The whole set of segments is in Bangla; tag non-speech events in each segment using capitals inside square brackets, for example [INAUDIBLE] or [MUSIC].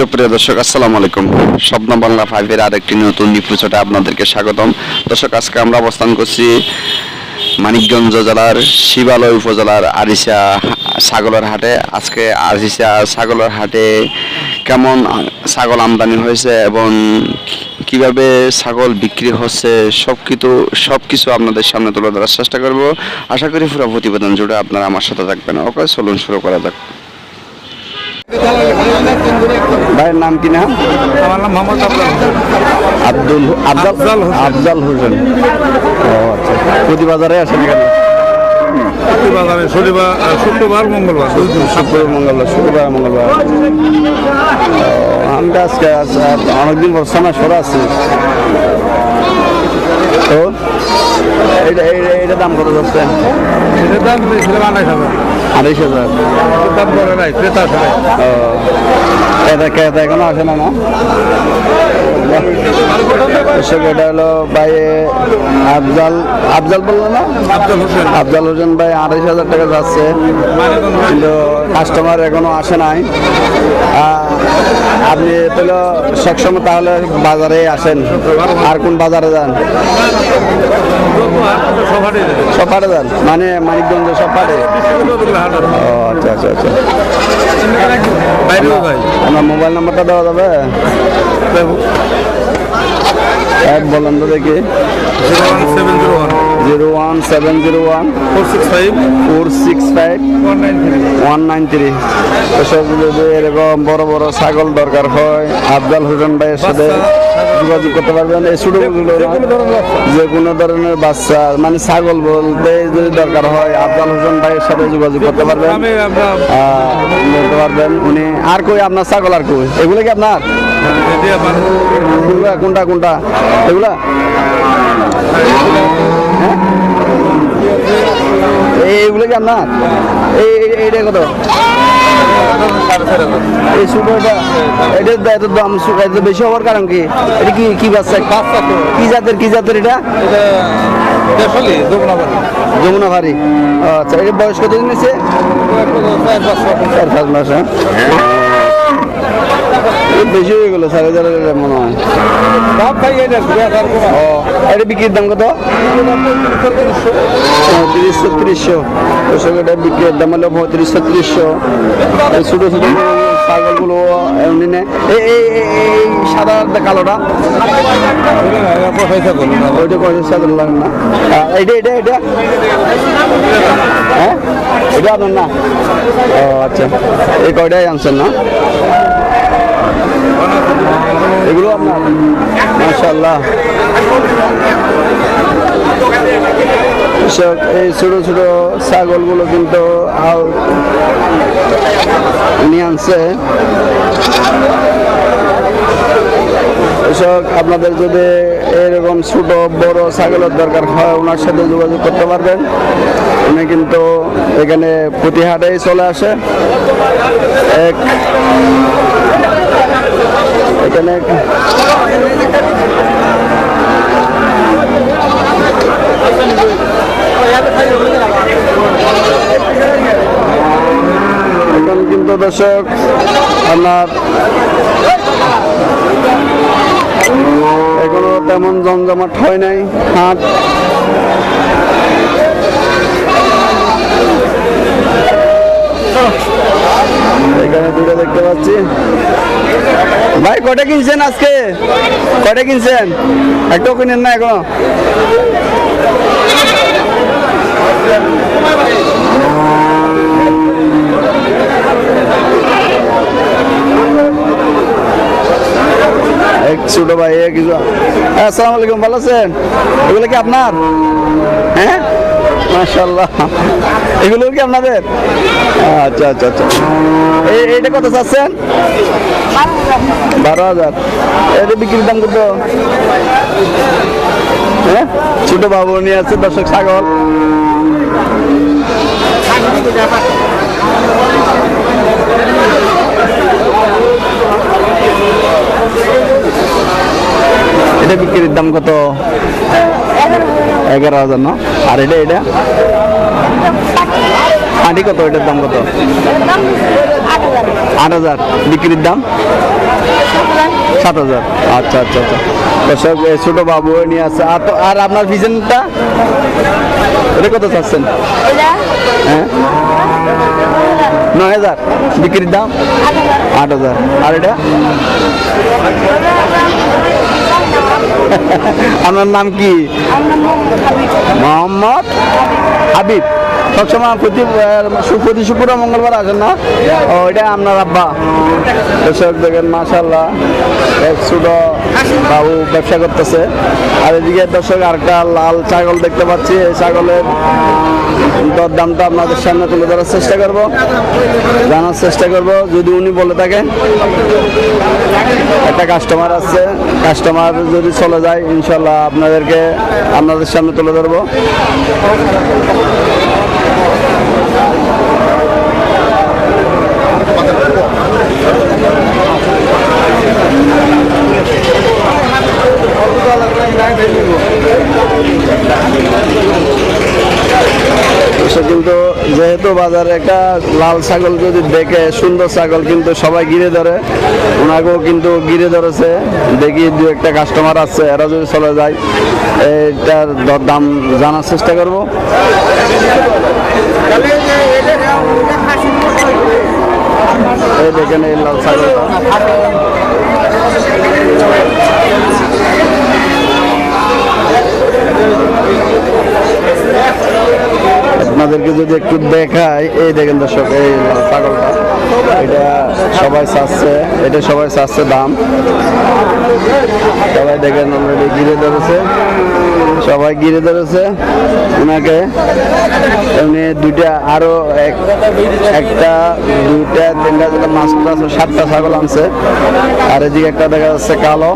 সুপ্রিয় দর্শক, আসসালামু আলাইকুম। স্বপ্ন বাংলা ফাইভের আরেকটি নতুন নিপুচটে আপনাদেরকে স্বাগতম। দর্শক, আজকে আমরা অবস্থান করছি মানিকগঞ্জ জেলার শিবালয় উপজেলার আরিসা ছাগলের হাটে। আজকে আরিসা ছাগলের হাটে কেমন ছাগল আমদানি হয়েছে এবং কীভাবে ছাগল বিক্রি হচ্ছে সব কিছু সব কিছু আপনাদের সামনে তুলে ধরার চেষ্টা করব। আশা করি পুরো প্রতিবেদন জুড়ে আপনারা আমার সাথে থাকবেন। ওকে, চলুন শুরু করা যাক। ভাইয়ের নাম কি নাম আমার নাম মোহাম্মদ আফজাল আব্দুল আফজাল আফজাল হোসেন। ও আচ্ছা। প্রতি বাজারে আসেন বাজারে শনিবার শুক্রবার মঙ্গলবার। শুক্রবার মঙ্গলবার শুক্রবার মঙ্গলবার। ও, আমি আজকে আজ- আজ অনেকদিন পর সামনে সরে আছি। তো এইটা এইটা- এইটা দাম কত যাচ্ছে? এটার দাম আড়াইশ হাজার। আড়াইশ হাজার দাম করে নাই ক্রেতা আসে এটা ক্রেতা এখনও আসে না না? এটা হলো ভাই আফজাল আফজাল বলল না? আফজাল হোসেন। ভাই আড়াইশ হাজার টাকা যাচ্ছে। কিন্তু কাস্টমার এখনও আসে নাই। আপনি তাহলে সবসময় তাহলে বাজারে আসেন। আর কোন বাজারে যান? সব হাটে যান? মানে মানিকগঞ্জ সব ও আচ্ছা আচ্ছা আচ্ছা। ভাই। আপনার মোবাইল নাম্বারটা দেওয়া যাবে? এক বলেন তো দেখি। Zero seven zero one zero one seven zero one four six five four six five one nine three one nine three এসব যদি এরকম বড় বড় ছাগল দরকার হয়। আফজাল হোসেন ভাইয়ের সাথে যোগাযোগ করতে পারবেন। এই ছোটগুলো যে কোনো ধরনের বাচ্চা। মানে ছাগল বলতে যদি দরকার হয় আফজাল হোসেন ভাইয়ের সাথে যোগাযোগ করতে পারবেন। বলতে পারবেন উনি। আর কই আপনার ছাগল আর কই? এগুলো কি আপনার? কোনটা কোনটা? এগুলা? এইগুলো কি আপনার? এই, এই- এইটা কত? এই সুপারটা এটার এত বেশি হওয়ার কারণ কি? এটা কি কি বাচ্চা? বাচ্চা তো কি জাতের কি জাতের এটা? আচ্ছা এটা বয়স কতদিন মাস হ্যাঁ বেশি হয়ে গেলো সাড়ে চার হাজার মনে হয়। ও এটা বিক্রির দাম কত? তিরিশ ছত্রিশশো। ওসব এটা বিক্রির দাম হলো পঁয়ত্রিশ ছত্রিশশো। ছোটো ছোটো। ছাগলগুলো এমনি এই সাদা কালোটা। ওইটা না। হ্যাঁ? আপনার না? ও আচ্ছা। এই কয়টাই না? আপনার? এই ছোট ছোট ছাগলগুলো কিন্তু আনছে। কৃষক, আপনাদের যদি এরকম ছোট, বড় ছাগলের দরকার হয়, ওনার সাথে যোগাযোগ করতে পারবেন। উনি কিন্তু এখানে প্রতি হাটেই চলে আসে। এক এখানে এখন কিন্তু দর্শক আপনার এখনও তেমন জমজমাট হয় নাই, হাট। এখানে দুটো দেখতে পাচ্ছি। ভাই কটা কিনছেন আজকে? কটা কিনছেন? একটাও কিনেন না এখনও? ছোট ভাই হ্যাঁ, আসসালামু আলাইকুম ভালো আছেন? এগুলো কি আপনার? হ্যাঁ? এগুলো কি আপনাদের? আচ্ছা আচ্ছা আচ্ছা। এই চাচ্ছেন? বারো হাজার। এটা বিক্রির দাম কত? হ্যাঁ? ছোট বাবু নিয়ে আছে দর্শক ছাগল। এটা বিক্রির দাম কত? এগারো হাজার না? আর এটা এটা? হাঁটি কত? এটার দাম কত? আট হাজার। বিক্রির দাম? সাত হাজার। আচ্ছা আচ্ছা আচ্ছা। এ ছোট বাবু নিয়ে আছে আর তো- আর আপনার ভিজনটা এটা কত চাচ্ছেন? হ্যাঁ? নয় হাজার। বিক্রির দাম আট হাজার। আর এটা? [LAUGHS] আপনার নাম কি? মোহাম্মদ হাবিব। সবসময় প্রতি প্রতি শুক্র মঙ্গলবার আসেন না। ও আপনার আব্বা। দর্শক দেখেন মাশাল্লাহ এক বাবু ব্যবসা করতেছে। আর এদিকে দর্শক, আরেকটা লাল ছাগল দেখতে পাচ্ছি। এই ছাগলের দর দামটা আপনাদের সামনে তুলে ধরার চেষ্টা করব। জানার চেষ্টা করব, যদি উনি বলে থাকেন। একটা কাস্টমার আছে। কাস্টমার যদি চলে যায় ইনশাল্লাহ আপনাদেরকে, আপনাদের সামনে তুলে ধরবো। বাজারে একটা লাল ছাগল যদি দেখে, সুন্দর ছাগল কিন্তু সবাই গিরে ধরে। ওনাকেও কিন্তু ঘিরে ধরেছে। দেখি দু একটা কাস্টমার আছে, এরা যদি চলে যায় এটার দাম জানার চেষ্টা করব। এই দেখেন এই লাল ছাগলটা। আপনাদেরকে যদি একটু দেখাই, এই দেখেন দর্শক, এই ছাগলটা এটা সবাই চাচ্ছে, এটা সবাই চাচ্ছে দাম। সবাই দেখেন অলরেডি ঘিরে ধরেছে। সবাই ঘিরে ধরেছে ওনাকে। এমনি দুইটা, আরও এক, একটা, দুইটা, তিনটা, চারটা, পাঁচটা সাতটা ছাগল আনছে। আর এদিকে একটা দেখা যাচ্ছে কালো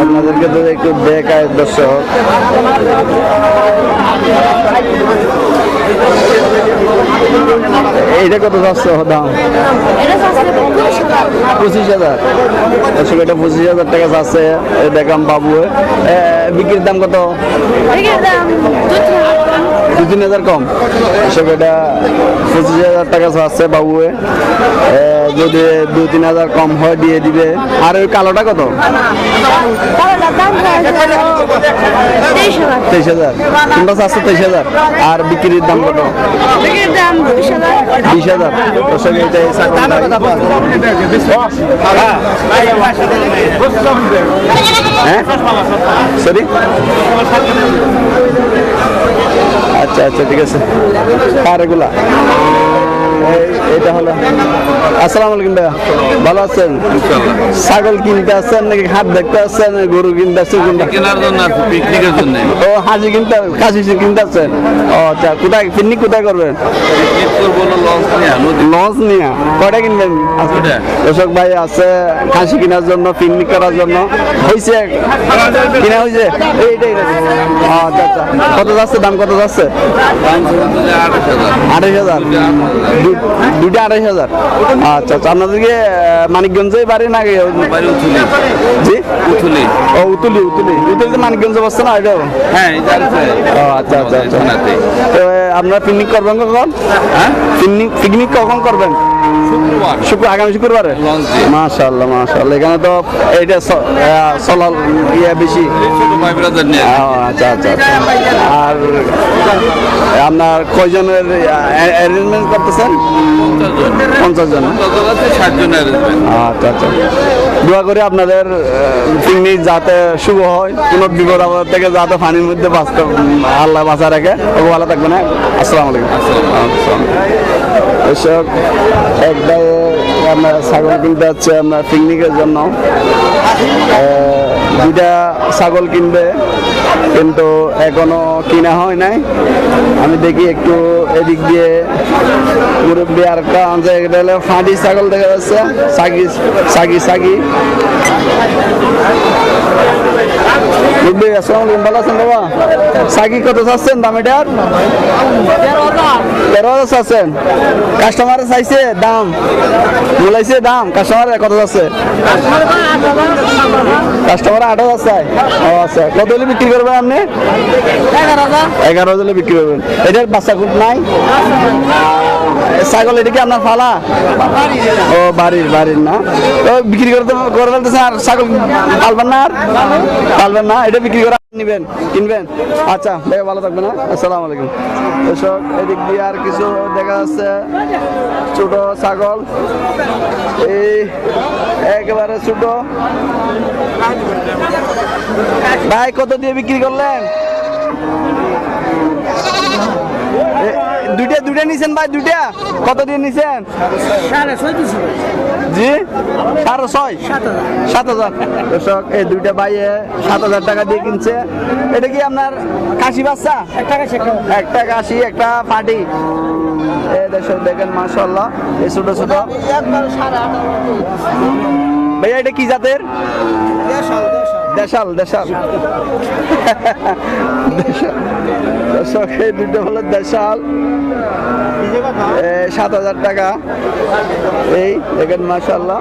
আপনাদেরকে তো একটু দেখায় দর্শক এইটা কত যাচ্ছে দাম? পঁচিশ হাজার। আসলে এটা পঁচিশ হাজার টাকা যাচ্ছে। দেখাম বাবু বিক্রির দাম কত? দু তিন হাজার কম। এটা পঁচিশ হাজার টাকা যাচ্ছে বাবু এ, যদি দু তিন হাজার কম হয় দিয়ে দিবে। আর ওই কালোটা কত? তেইশ হাজার। তিনটা চারশো তেইশ হাজার। আর বিক্রির দাম কত? বিশ হাজার। হ্যাঁ? সরি আচ্ছা আচ্ছা ঠিক আছে। এই- এটা হলো। আসসালামু আলাইকুম ভাইয়া। ভালো আছেন? ছাগল কিনতে আসছেন নাকি হাট দেখতে আসছেন গরু কিনতে আসছেন কেনার জন্য পিকনিকের জন্য। ও হাজি কিনতে খাসি কিনতে আসছেন? ও আচ্ছা কোথায় পিকনিক কোথায় করবেন? পিকনিক করব না লঞ্চ নিয়ে নদী লঞ্চ নিয়ে? কয়টা কিনবেন। দর্শক ভাই আছে খাসি কেনার জন্য পিকনিক করার জন্য। হয়েছে কিনা হয়েছে এইটাই আচ্ছা আচ্ছা। কত যাচ্ছে দাম কত যাচ্ছে? আড়াই হাজার। দুইটা আড়াই হাজার। আচ্ছা আচ্ছা আপনাদেরকে মানিকগঞ্জে বাড়ি না? জি? উতুলি ও উতুলি উতুলি উতুলিতে মানিকগঞ্জ বসছে না এটাও হ্যাঁ ও আচ্ছা আচ্ছা আচ্ছা। আপনারা পিকনিক করবেন কখন? হ্যাঁ? পিকনিক পিকনিক কখন করবেন? শুক্র আগামী শুক্রবারে। মাশাল্লাহ মাশাল্লাহ এখানে তো এইটা চলাল ইয়ে বেশি। আচ্ছা আচ্ছা আচ্ছা। আর আপনার কয়জনের অ্যারেঞ্জমেন্ট করতেছেন? পঞ্চাশ জন। ষাট জন অ্যারেঞ্জমেন্ট আচ্ছা আচ্ছা। দোয়া করি আপনাদের পিকনিক যাতে শুভ হয় কোনো বিপদ আপদ থেকে যাতে পানির মধ্যে বাঁচতে আল্লাহ বাঁচা রাখে। ভালো থাকবেন হ্যাঁ? আসসালামু আলাইকুম। আসসালাম এসব এক দায়ে আমরা ছাগল কিনতে হচ্ছে আমরা পিকনিকের জন্য। দুইটা ছাগল কিনবে, কিন্তু এখনও কিনা হয় নাই। আমি দেখি একটু এদিক দিয়ে মুরব্বী আর একটা হলো ফাঁটি ছাগল দেখা যাচ্ছে, সাগি সাগি সাগি। মুরব্বী সাগি কত চাচ্ছেন কাস্টমারে চাইছে দাম। বলাইছে দাম কাস্টমারে কত যাচ্ছে কাস্টমার আট হাজার চাই ও আচ্ছা কত হলে বিক্রি করবেন আপনি? এগারো হাজার বিক্রি করবেন। এটার বাচ্চা কুট নাই? ছাগল, এটা কি আপনার ফালা? ও, বাড়ির বাড়ির না। তো বিক্রি করতে করে ফেলতেছে আর ছাগল পালবেন না আর? পালবেন না, এটা বিক্রি করে নিবেন, কিনবেন। আচ্ছা ভাই ভালো থাকবেন না আসসালামু আলাইকুম। এসব এদিক দিয়ে আর কিছু দেখা যাচ্ছে। ছোট ছাগল। এই একেবারে ছোট। ভাই, কত দিয়ে বিক্রি করলেন? দুইটা দুইটা নিছেন ভাই দুইটা? কত দিয়ে নিছেন? জি? সাড়ে ছয়? সাত হাজার। দর্শক এই দুইটা ভাইয়ে সাত হাজার টাকা দিয়ে কিনছে। এটা কি আপনার কাশি বাচ্চা? একটা কাশি একটা পাটি এই দর্শক দেখেন মাশাল্লাহ এই ছোট ছোট। ভাইয়া এটা কি জাতের? দেশাল দেশাল। দেশাল। দর্শক, এই দুটো হলো দেশাল। সাত হাজার টাকা। এই, দেখেন মাশাল্লাহ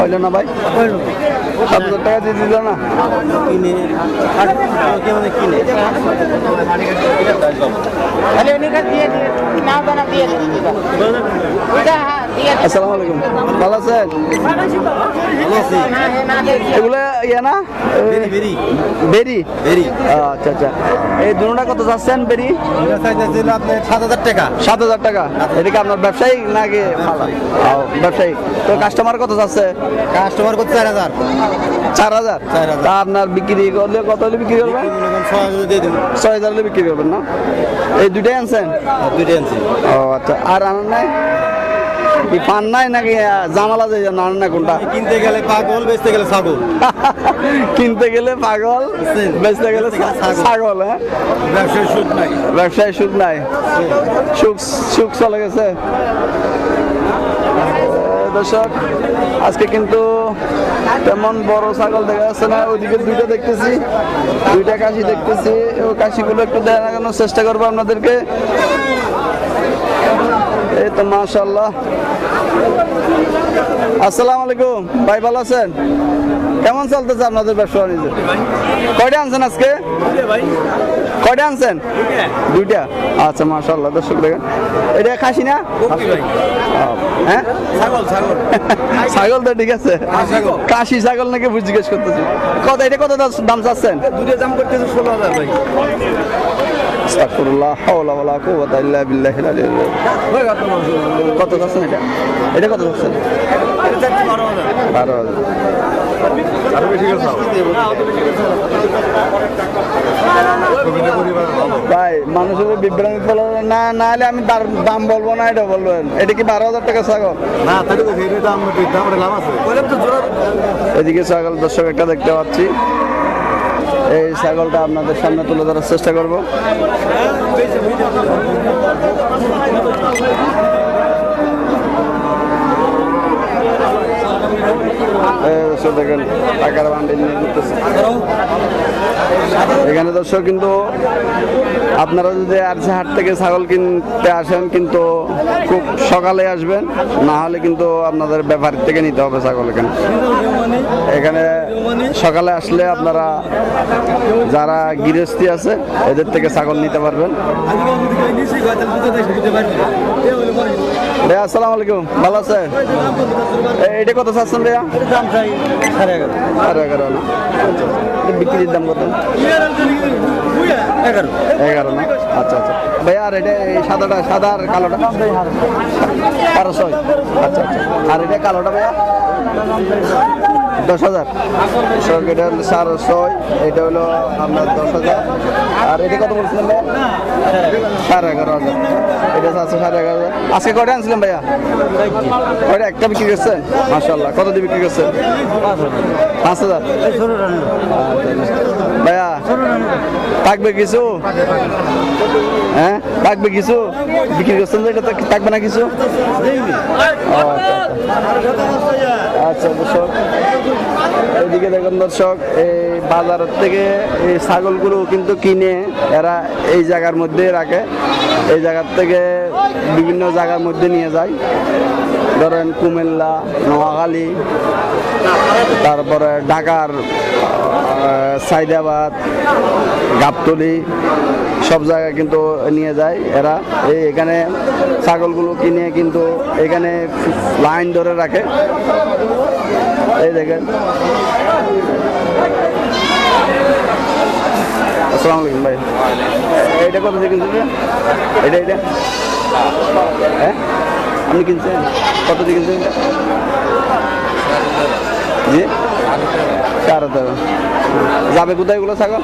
হইল না ভাই? সাত হাজার টাকা দিয়ে দিল না? আসসালামু আলাইকুম। ভালো আছেন? এগুলো ইয়ে না? বেরি বেরি। আচ্ছা আচ্ছা। এই দুটা কত যাচ্ছেন বেরি? সাত হাজার টাকা। সাত হাজার টাকা? এটা কি আপনার ব্যবসায়ী নাকি ফালা? ব্যবসায়ী। তো কাস্টমার কত যাচ্ছে? কাস্টমার করতে চার হাজার। চার হাজার? তা আপনার বিক্রি করলে কত হলে বিক্রি করবেন? ছয় হাজার দিয়ে ছয় হাজার হলে বিক্রি করবেন না? এই দুটাই আনছেন? দুইটা আনছি। ও আচ্ছা। আর আনার নাই? কি পান নাই নাকি জামালা কোনটা? কিনতে গেলে পাগল বেচতে গেলে ছাগল। [LAUGHS] কিনতে গেলে পাগল বেচতে গেলে ছাগল। হ্যাঁ? ব্যবসায় নাই। ব্যবসায় সুখ নাই। সুখ সুখ চলে গেছে। দর্শক আজকে কিন্তু তেমন বড় ছাগল দেখা যাচ্ছে না। ওইদিকে দুইটা দেখতেছি দুইটা কাশি দেখতেছি। ও কাশিগুলো একটু দেখানোর চেষ্টা করব আপনাদেরকে। এই তো মাশাল্লাহ আসসালামু আলাইকুম। ভাই ভালো আছেন? কেমন চলতেছে আপনাদের ব্যবসা বাণিজ্য? কয়টা আনছেন আজকে? কয়টা আনছেন? দুইটা। আচ্ছা মাশাল্লাহ দর্শক দেখেন। এটা খাসি না? হ্যাঁ? [LAUGHS] ছাগল তো ঠিক আছে। কাশি ছাগল। নাকি বুঝ জিজ্ঞেস করতেছি। কত এটা কত দাম- দাম চাচ্ছেন? দুটো দাম করতেছে ষোলো হাজার ভাই। আস্তাগফিরুল্লাহ হাওলা ওয়ালা কুওয়াতা ইল্লা বিল্লাহিল আলিয়্যিল আযীম। কত চাচ্ছেন এটা? এটা কত চাচ্ছেন বারো হাজার। আরও বেশি ভাই মানুষের বিভ্রান্তি না না হলে আমি তার দাম বলব না এটা বলবেন এটা কি বারো হাজার টাকা ছাগল? না এদিকে ছাগল দর্শক একটা দেখতে পাচ্ছি। এই ছাগলটা আপনাদের সামনে তুলে ধরার চেষ্টা করব। দেখেন। এখানে দর্শক কিন্তু আপনারা যদি আরসি হাট থেকে ছাগল কিনতে আসেন, কিন্তু খুব সকালে আসবেন, না হলে কিন্তু আপনাদের ব্যাপার থেকে নিতে হবে ছাগল এখানে। এখানে সকালে আসলে আপনারা যারা গৃহস্থী আছে, এদের থেকে ছাগল নিতে পারবেন। আসসালামু আলাইকুম। ভালো আছে এটা কত চাচ্ছেন ভাইয়া? সাড়ে এগারো। না আচ্ছা, আচ্ছা। বিক্রির দাম কত? এগারো। না? আচ্ছা আচ্ছা। ভাইয়া আর এটা সাদাটা সাদা আর কালোটা? বারো আচ্ছা আচ্ছা। আর এটা কালোটা ভাইয়া? দশ হাজার। এটা হলো সাড়ে ছয়, এটা হলো আপনার দশ হাজার। আর এটা কত বলছিলেন সাড়ে এগারো হাজার। এটা আছে সাড়ে এগারো হাজার। আজকে কয়টা আনছিলেন ভাইয়া? কয়টা? একটা বিক্রি করছেন? মাসাল্লাহ কত দিয়ে বিক্রি করছেন? পাঁচ হাজার? ভাইয়া থাকবে কিছু? হ্যাঁ? থাকবে কিছু? বিক্রি করছেন এটা থাকবে না কিছু? আচ্ছা, আচ্ছা। আচ্ছা দর্শক এদিকে দেখুন দর্শক এই বাজারের থেকে এই ছাগলগুলো কিন্তু কিনে এরা এই জায়গার মধ্যে রাখে। এই জায়গার থেকে বিভিন্ন জায়গার মধ্যে নিয়ে যায়। ধরেন কুমিল্লা, নোয়াখালী, তারপরে ঢাকার সাইদাবাদ, গাবতলি, সব জায়গায় কিন্তু নিয়ে যায় এরা। এই এখানে ছাগলগুলো কিনে কিন্তু এখানে লাইন ধরে রাখে। এই দেখেন। আসসালামু আলাইকুম ভাই। এইটা কত কিনছেন? এটা এটা? হ্যাঁ? আপনি কিনছেন? কত দিয়ে কিনছেন? জি? চার হাজার। যাবে কোথায় এগুলো ছাগল?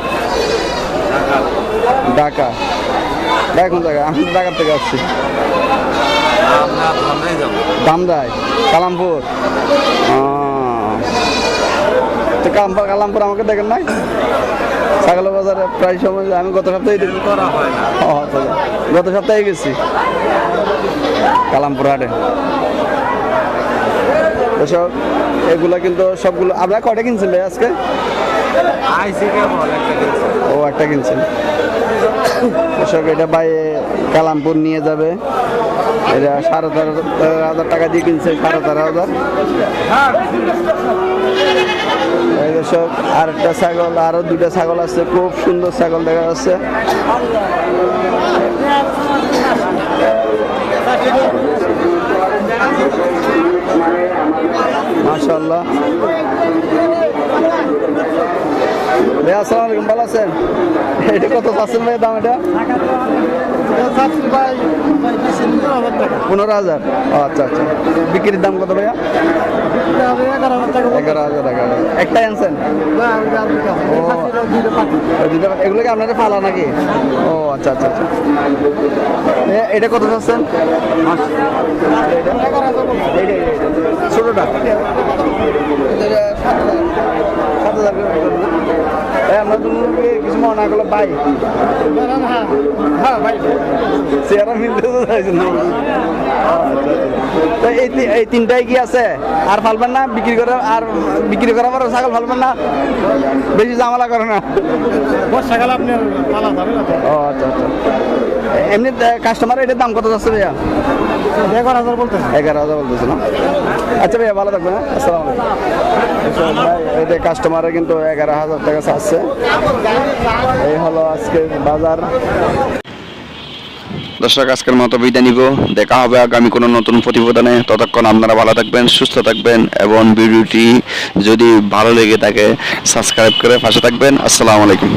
ঢাকা। ঢাকা কোন জায়গা আমি ঢাকার থেকে আসছি। দামদাই কালামপুর। তো কালামপুর কালামপুর আমাকে দেখেন নাই? ছাগল বাজারে প্রায় সময় আমি গত সপ্তাহে আচ্ছা। গত সপ্তাহে গেছি। কালামপুর হাটে। এসব এগুলা কিন্তু সবগুলো আপনারা কটা কিনছেন ভাই আজকে? ও একটা কিনছেন। এসব এটা বাই কালামপুর নিয়ে যাবে। এটা সাড়ে তেরো তেরো হাজার টাকা দিয়ে কিনছে সাড়ে তেরো হাজার। সব আর একটা ছাগল আরও দুটা ছাগল আছে খুব সুন্দর ছাগল দেখা যাচ্ছে। মাশাল্লাহ ভাই আসসালামু আলাইকুম, ভালো আছেন? এটা কত চাচ্ছেন ভাই দাম এটা? পনেরো হাজার। আচ্ছা আচ্ছা। বিক্রির দাম কত ভাইয়া? এগারো হাজার টাকা আনছেন? এগুলো কি আপনাদের ফালা নাকি? ও আচ্ছা আচ্ছা আচ্ছা। এটা কত চাচ্ছেন। ছোটটা সাত হাজার। আমরা তো কিছু মনে করলে পাই হ্যাঁ ভাই চেহারা মিলতে তো আচ্ছা, আচ্ছা। এই এই তিনটাই কি আছে? আর ফালবেন না বিক্রি করে আর বিক্রি করার পর ছাগল ফালবেন না বেশি ঝামেলা করে না। বর্ষাকালে আপনার পালা না ও আচ্ছা আচ্ছা। এমনি কাস্টমার এটার দাম কত যাচ্ছে ভাইয়া? এগারো হাজার বলতে এগারো হাজার বলতেছে না? আচ্ছা ভাইয়া ভালো থাকবেন আসসালামু এটা কাস্টমারে কিন্তু এগারো হাজার টাকা চাচ্ছে। এই হলো আজকে বাজার। দর্শক, আজকের মতো বিদায় নিব। দেখা হবে আগামী কোনো নতুন প্রতিবেদনে। ততক্ষণ আপনারা ভালো থাকবেন, সুস্থ থাকবেন এবং ভিডিওটি যদি ভালো লেগে থাকে সাবস্ক্রাইব করে পাশে থাকবেন। আসসালামু আলাইকুম।